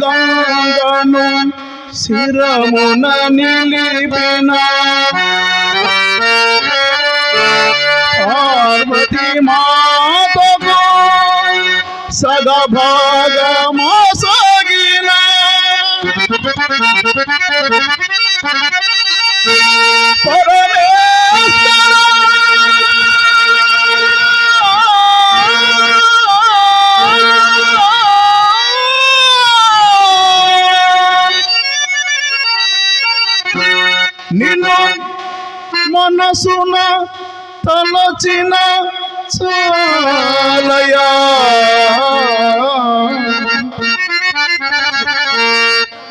గంగను శిరమున నిలిపిన పార్వతి మాతకు సగభాగమా సాగిన నిన్ను మనసున తలచిన చాలయా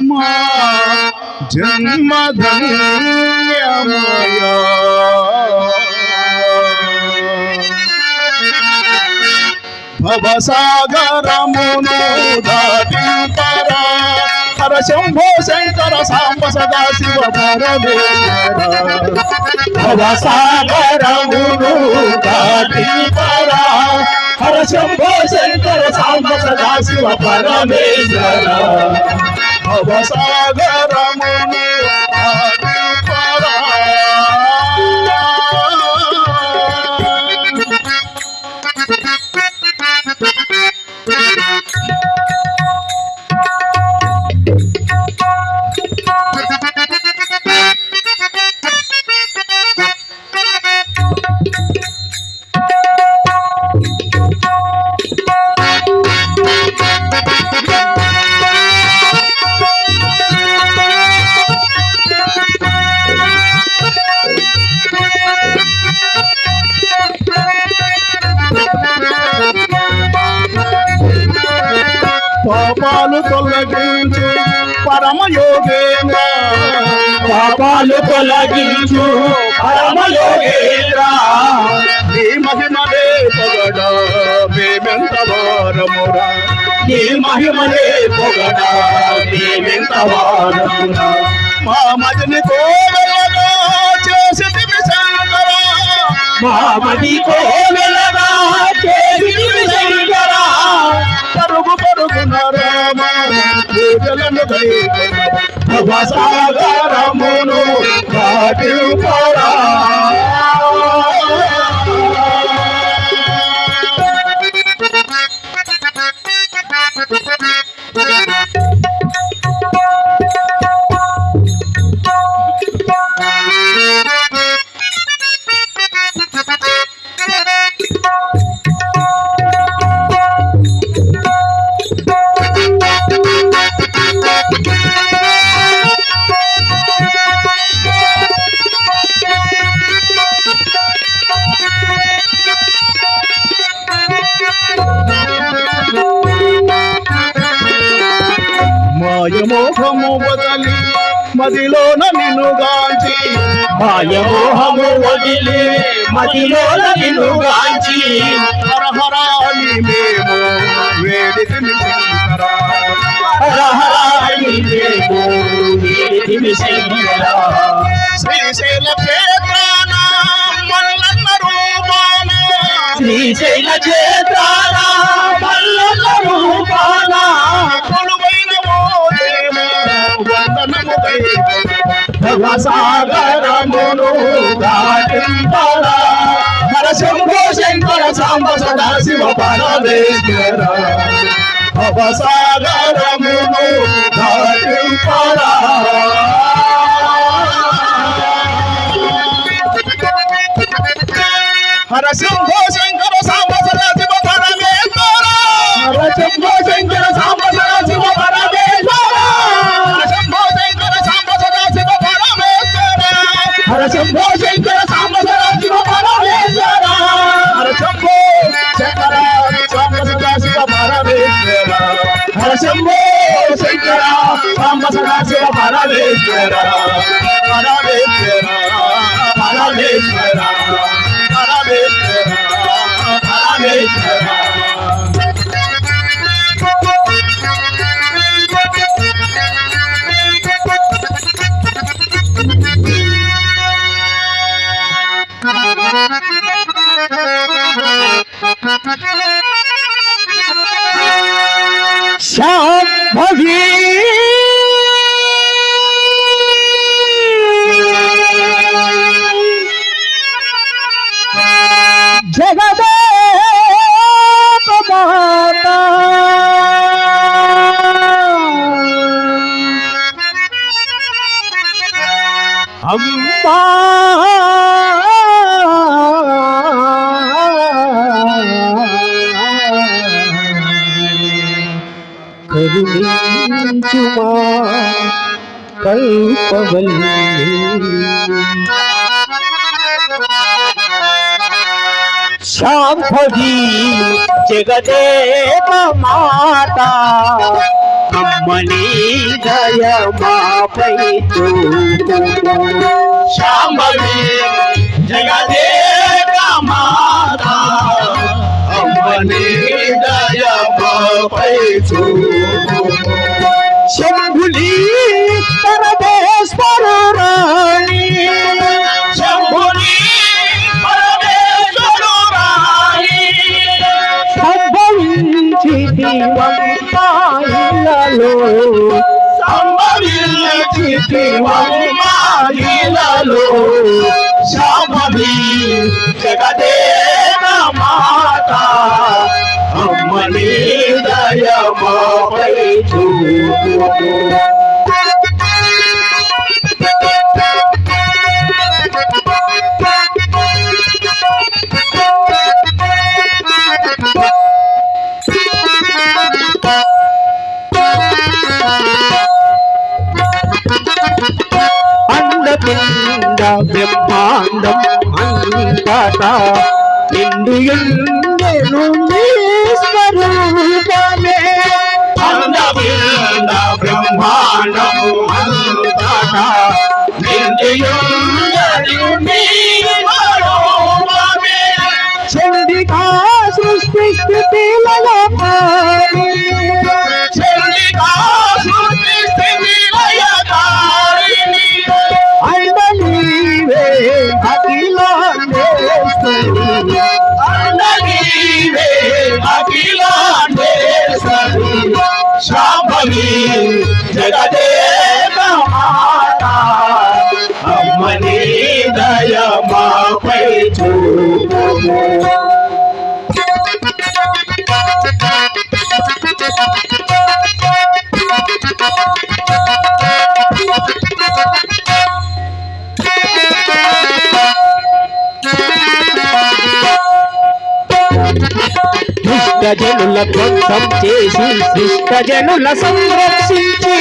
మా జన్మధన్యమయా భవసాగరమును దాటింపరా శంకర శంభో శంకర సాంబ సదా శివ పరమేశ్వర. భవసాగరమును దాటింపరా హర శంభో శంకర సాంబ సదా శివ పరమేశ్వర. భవసాగరమును తొలగించు పరమయోగేంద్ర. పాపాలు తొలగించు పరమయోగేంద్ర. నీ మహిమలే పొగడ మేమెంత వారమురా నీ మహిమలే పొగడ మేమెంత వారమురా మా మదిని కోవెలగా చేసి శంకర మా మది కోవెలగా చేసి శంకర పరుగు పరుగున భవసాగరమును దాటింపరా శ్రీశైల క్షేత్రాన? మల్లన్న రూపాన కొలువైన ఓ దేవ. వందనము దైవమ భవసాగరమును దాటింపరా. హరసింహో శంకర సాంబసరా శివ పరమేశ్వర హరసింహో శంకర సాంబసరా శివ పరమేశ్వర హరసింహో శంకర సాంబసరా శివ పరమేశ్వర హరసింహో శంకర సాంబసరా శివ పరమేశ్వర హరసింహో శంకర సాంబసరా శివ పరమేశ్వర హరసింహో శంకర సాంబసరా శివ పరమేశ్వర శాంభవి జగదేక అమ్మా కల్పవల్లి. శాంభవి జగదేవ మాత అమ్మని దయమాపై శాంభవి జగదేవ మాత అమ్మని దయమాపై చూపు శంభులి వంపాయిలలో సంభవించితి వంమాయిలలో శాంభవి జగదేక మాత అమ్మని దయమాపై చూపు అండపిండ బ్రహ్మాండం అంతటా నిండు ఎందెను నీ స్వరూపమే అందవింద బ్రహ్మాండము దుష్ట జనుల ధ్వంసం చేసి శిష్ట జనుల సంరక్షించి.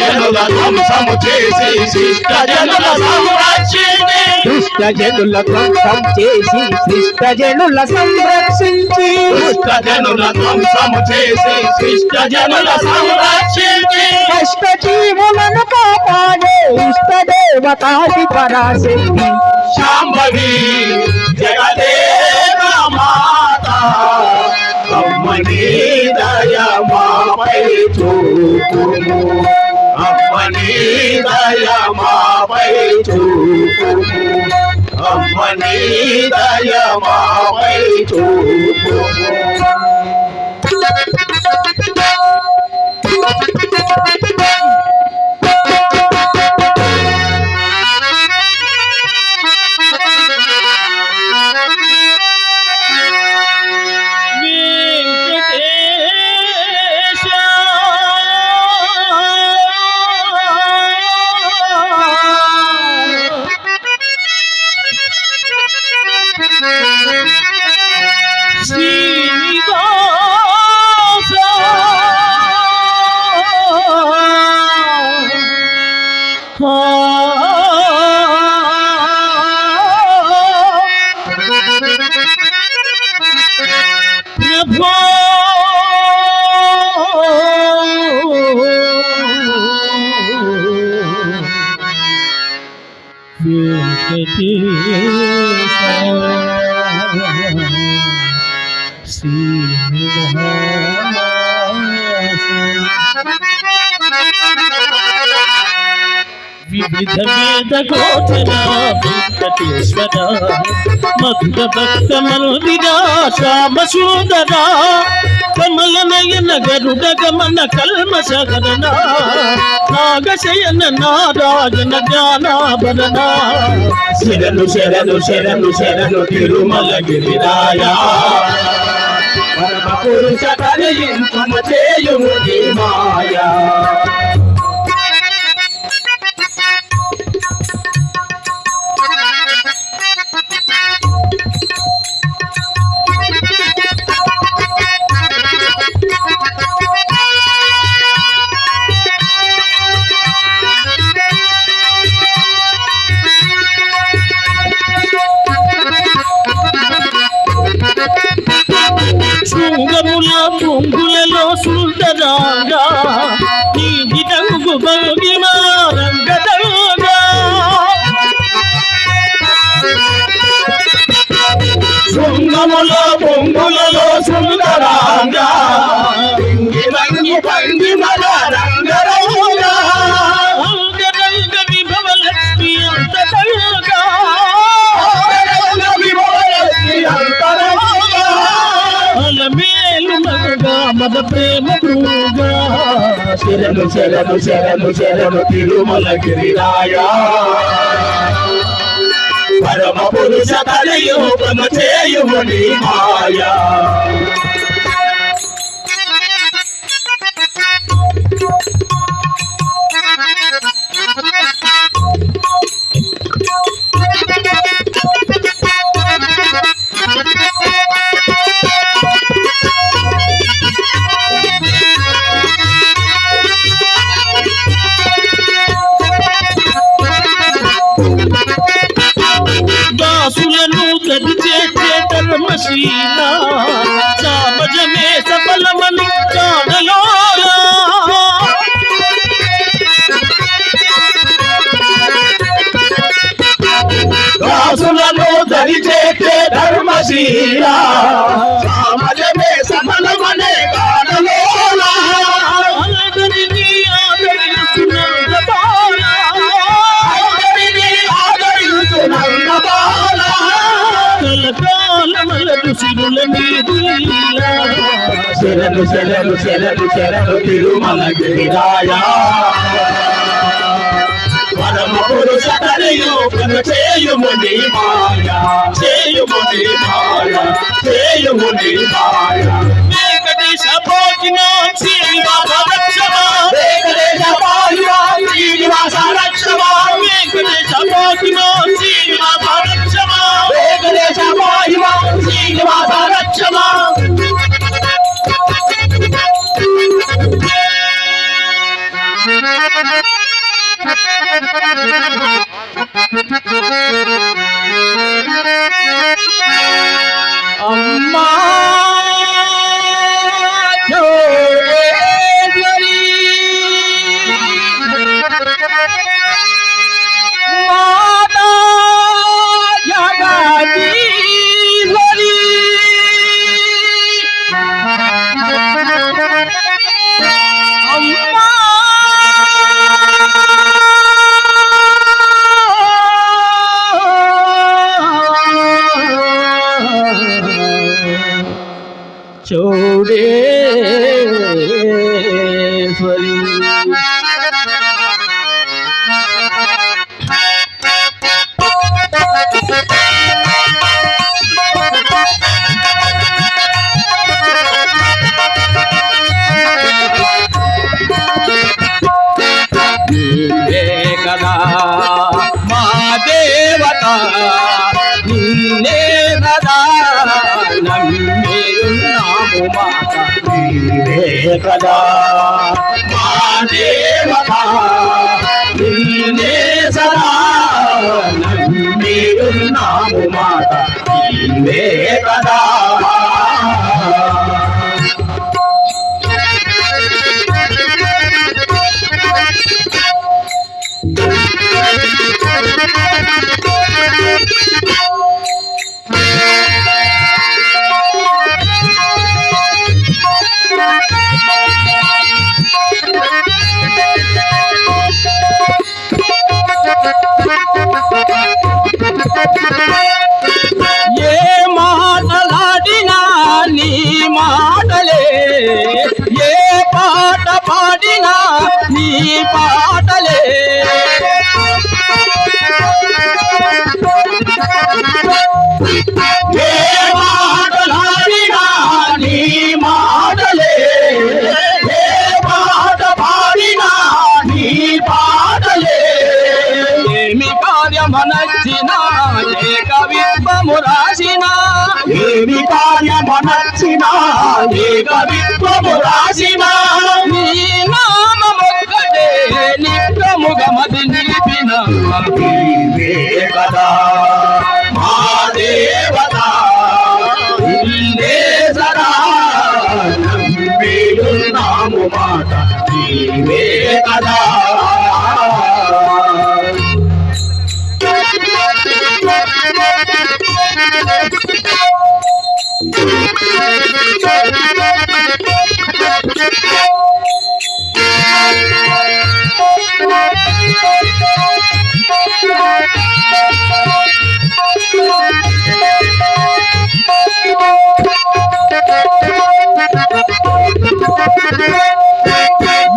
జనుల ధ్వంసము చేసి శిష్ట జనుల సంరక్షించి. దుష్ట జనుల ధ్వంసం చేసి శిష్ట జనుల సంరక్షించి. దుష్ట జనుల ధ్వంసము చేసి శిష్ట జనుల సంరక్షించి. కష్ట జీవులను కాపాడే ఇష్ట దేవతాది పరాశక్తి. శాంభవి జగదేవ మాత అమ్మని దయమాపై చూపుము. అమ్మని దయమాపై చూపుము. అమ్మని దయమాపై చూపు వెంకటేశ్వర మధుర భక్త మందిరా శ్యామ సుందరా కమల నయన గరుడ గమన కల్మ సగరణ నాగశయన నారాయణ జ్ఞానాభరణ. శరణు శరణు శరణు శరణు తిరుమల గిరిరాయా పరమ పురుష కలియుము చేయుము మాయా. సుందరాగా నీ విదంగు భంగిమా శృంగములో పొంగులలో సుందరాంగా రింగి రంగి చెలను చెలను చెలను చెలను తిరుమల గిరిరాయా. పరమ పురుష కలియుగమ చేయుము నీ మాయా. సామజమే సఫలమనే బాలా. కలకాలమలదు సిరుల. శరణు శరణు శరణు శరణు తిరుమల గిరిరాయ కలియుగమ చేయుము నీ మాయా చేయుము నీ మాయా చేయుము నీ మాయా వెంకటేశ భోజనం శ్రీనివాస రక్షమా. వెంకటేశ పాయువా శ్రీనివాస రక్షమా వెంకటేశ భోజనం శ్రీనివాస రక్షమా. వెంకటేశ పాయువా శ్రీనివాస రక్షమా అమ్మా! రాము మాత. కదా ఏ మాటలాడినా నీ మాటలే? ఏ పాట పాడినా నీ పాట ఏ కవిత్వము రాసినా. నీ నామమొక్కటే నిత్యముగా మది నిలిపిన. నీవే కదా మా దేవత. నీవే సదా నమ్మియున్నాము మాట. నీవే కదా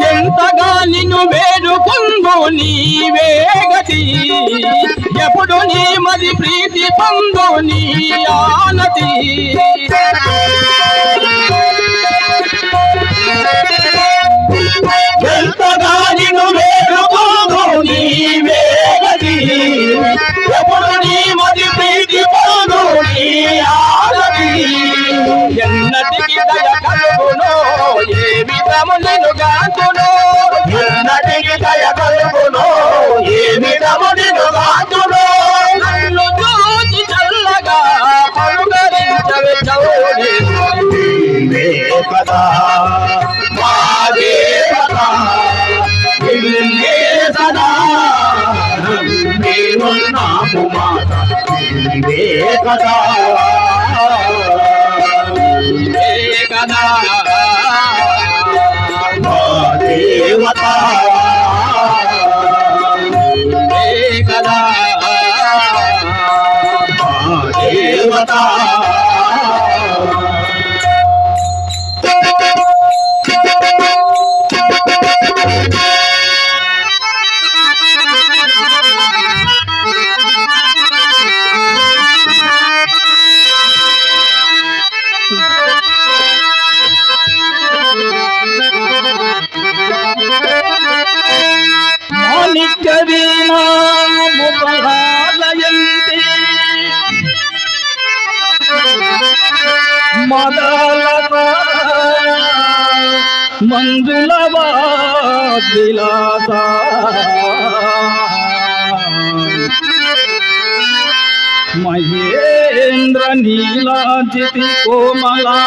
ఎంతగా నిన్ను వేడుకుందు నీవే గతి. ఎప్పుడు నీ మది ప్రీతి పొందు నీ ఆనతి. ఎంతగా నిన్ను వేడుకోదు నీవే గతి ఎప్పుడు నీ మది ప్రీతి పోదు నీ ఆరతి. ఎన్నటికి దయ కలుగునో ఏ విధము నిన్ను గాంతునో. ఎన్నటికి దయ కలుగునో ఏ విధము నిన్ను గాతునో. నన్ను చూచి చల్లగా పలుకరించవే చౌడి నీవే కదా నీవే కదా కదా మా దేవత కదా దేవత. मदाला मंजुला दिलासा महेंद्र नीला जिति कोमला।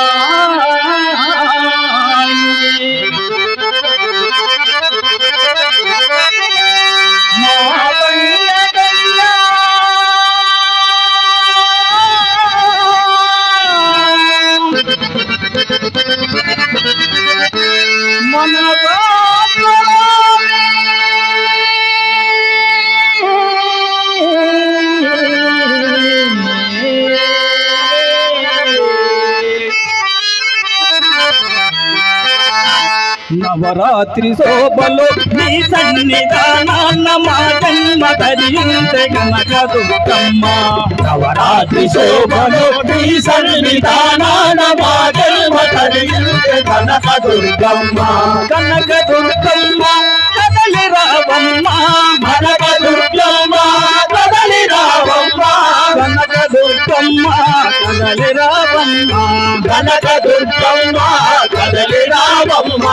నవరాత్రి శోభలో నీ సన్నిధానాన్న మా జన్మ దుర్గమ్మ నవరాత్రి శోభలో నీ సన్నిధానాన మా జన్మ కనక దుర్గమ్మ కనక దుర్గమ్మ కదలి రావమ్మ కనక దుర్గమ్మ కదలి రావమ్మ కనక దుర్గమ్మ కదలి రావమ్మ కనక దుర్గమ్మ కదలి రావమ్మ.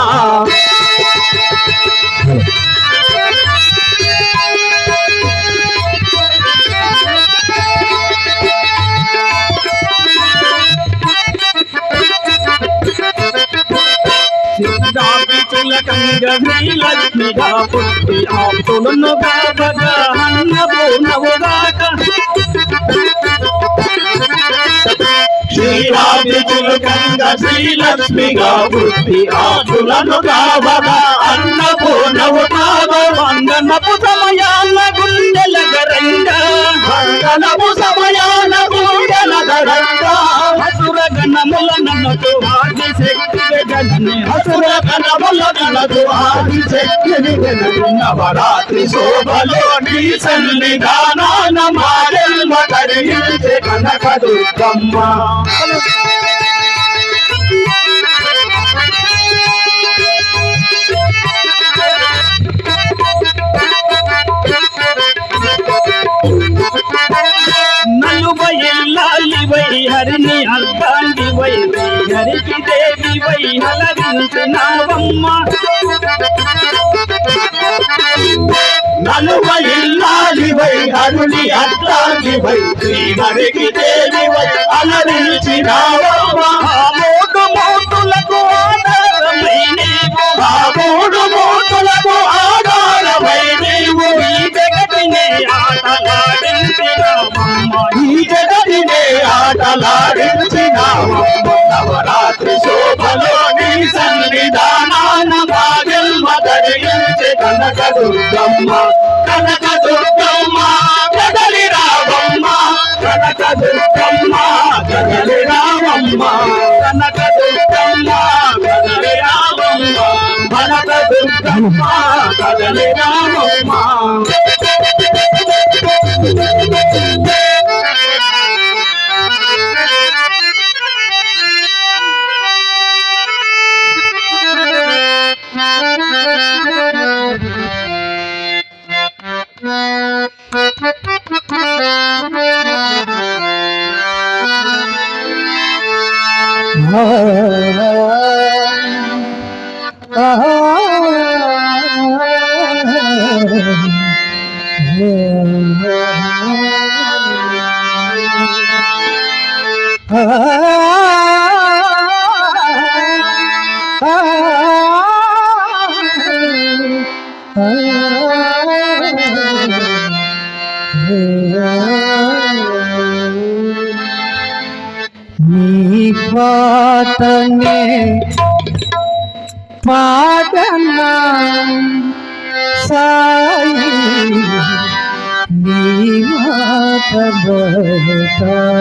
సిద్ధాపితులకంగ శ్రీలక్ష్మిగా పుట్టి ఆప్తులను కాకగా అన్నపూర్ణవుగాక శ్రీరామితులు కంద శ్రీలక్ష్మిగా బుద్ధి ఆకులను కావగా అన్నపూర్ణవు కావ వందనపు సమయాన్న గుండెల గరంగా మంగళము సమయాన గుండెల దడంగా అసుర గణముల నన్నటు ఆది శక్తి జనని అసుర కనముల కలదు ఆది శక్తిని నవరాత్రి శోభలో నీ సన్నిధానాన కరిగించే కనక దుర్గమ్మ హరిని హరికి దేవివై అలరించినావమ్మ నలువ ఇల్లాలివై అరుని అట్లాంటివై శ్రీహరికి దేవివై అలరించినావమ్మ మూడు మూతులకు ఆధారమై నీవు. ఆ మూడు మూతులకు ఆధారమై నీవు. ఈ జగతినే ఆటలాడించినావమ్మ. ఈ జగతినే ఆటలాడించినావమ్మ నవరాత్రి శోభలో నీ సన్నిధానాన మా జన్మ కనక దుర్గమ్మ కనక దుర్గమ్మ కదలి రావమ్మ కనక దుర్గమ్మ కదలి రావమ్మ కనక దుర్గమ్మ కదలి రావమ్మ కనక దుర్గమ్మ కదలి రావమ్మ.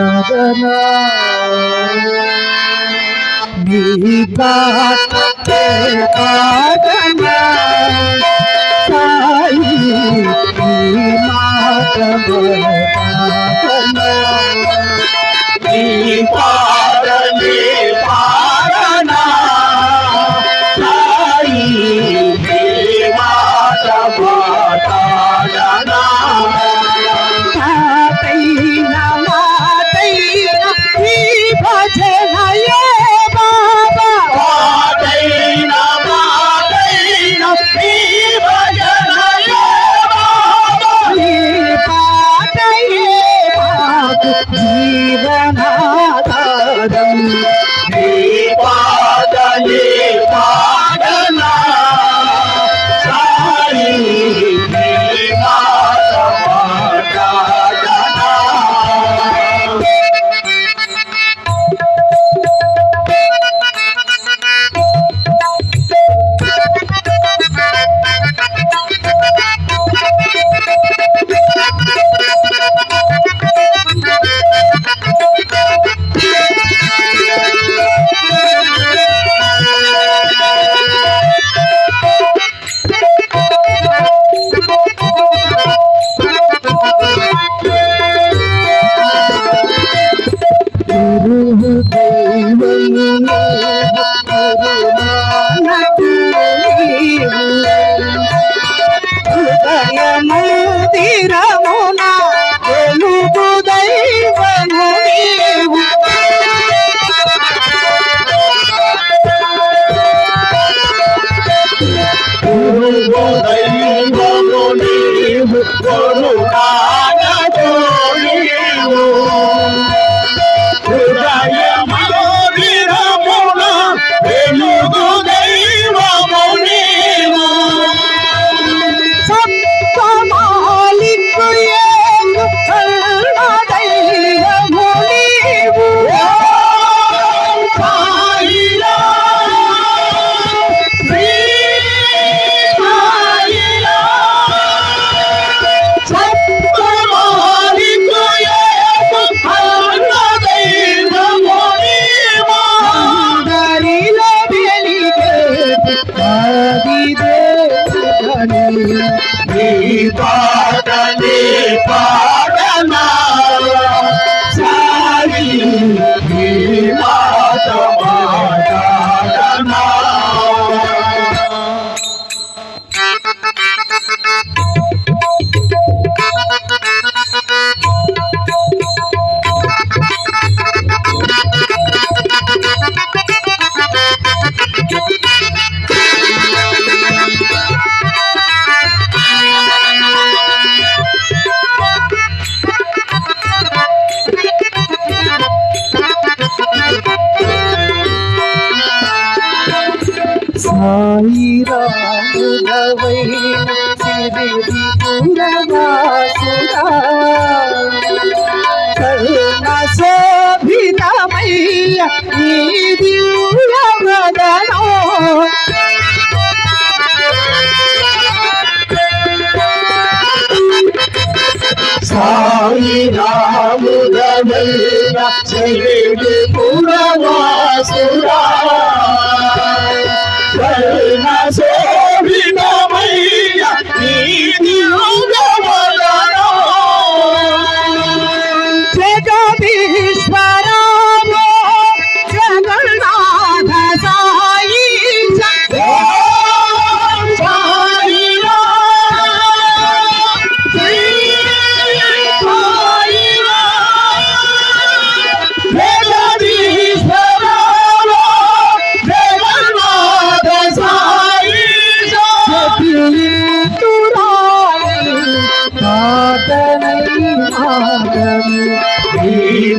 పాడనా నీ పాటనే పాడనా సాయి నీ మాట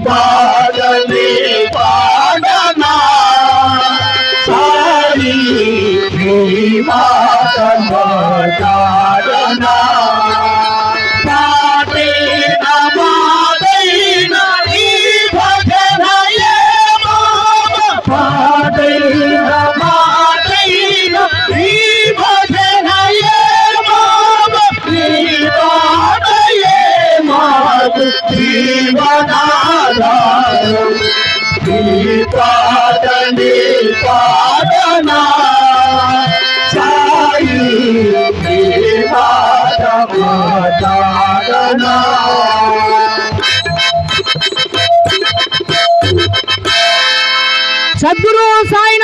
పాడని పాడనా సాయి ఈ চাই